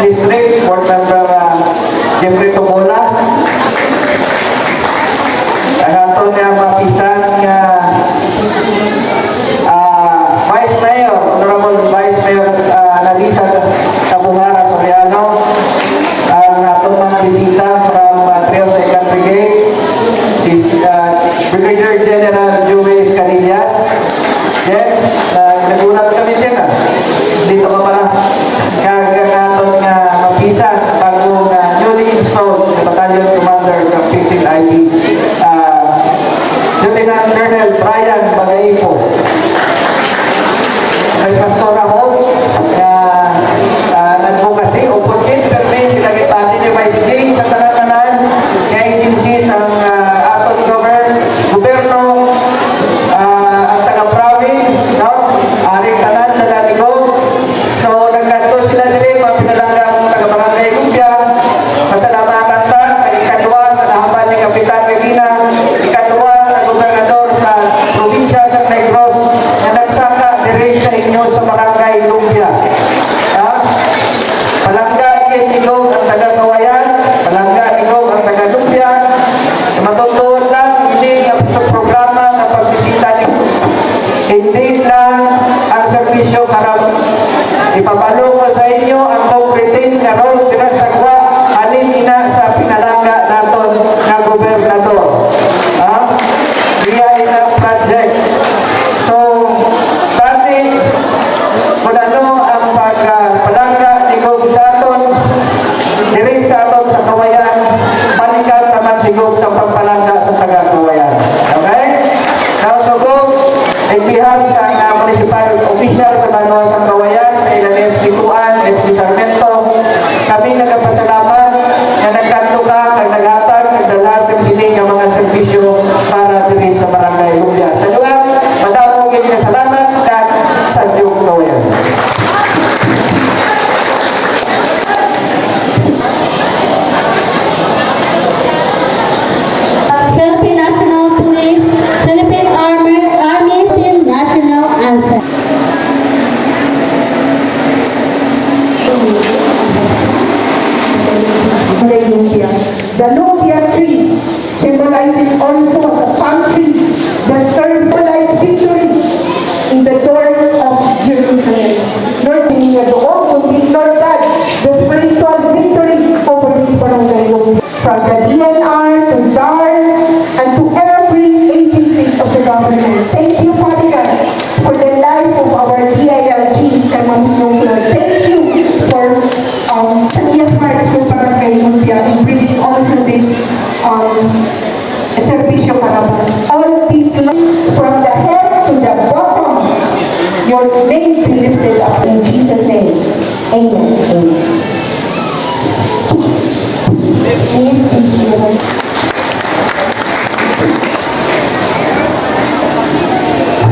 District, Board Member uh, Jeffrey Tumula. Ang ato niya mapisan nga uh, uh, Vice Mayor, Honorable Vice Mayor uh, Analisa Tabungara Soriano. Ang uh, ato mga bisita from uh, Trio Second Brigade, si uh, Brigadier General Juve Escanillas. Jeff, uh, nagulat kami dyan. Ah. The novia tree symbolizes all as a family.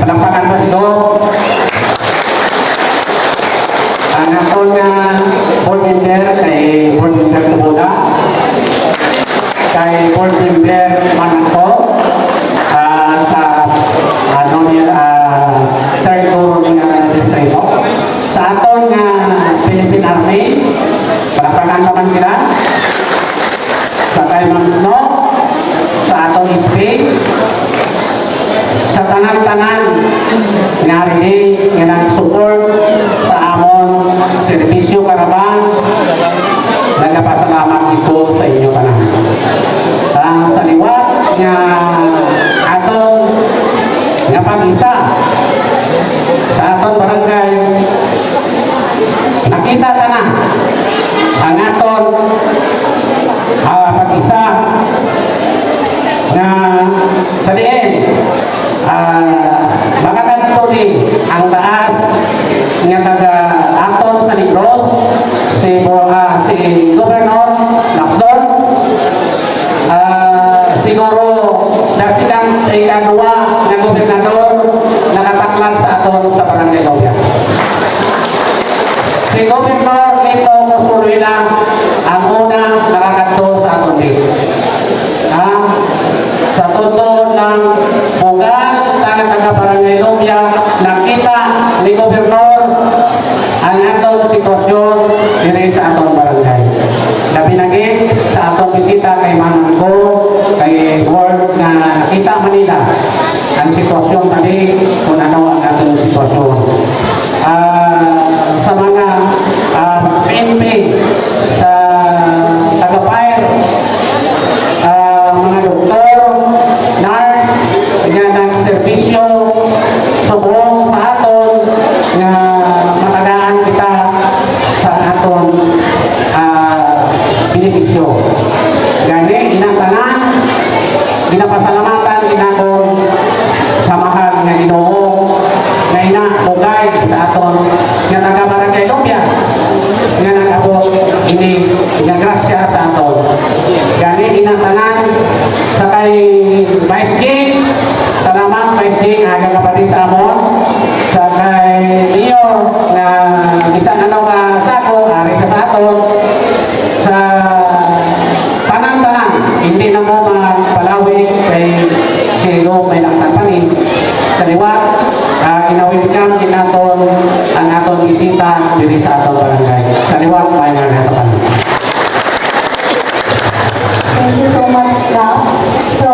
Palampakan mo si Dong. Ang ako na board member kay board member Kubuda, kay board member Manako, uh, ah, sa ah, ano niya, uh, third. Sa ato nga Philippine Army, palampakan naman. Sa kay Manok, sa atong SP, sa tanang-tanang nga relay nga nag-support sa amon Philippines Manuela ang unang nakakanto sa kundi. Ha? Sa totoo ng bugal, tangatanga parang Ilobia, serbisyo. Gani, inatanan, ginapasalamatan ginakong samahan nga ginoo na ina mo guide sa aton natin kaliwa uh, ah, inawimkam din naton ang aton bisita diri sa aton barangay kaliwa may nga nasa Thank you so much, Gav. So,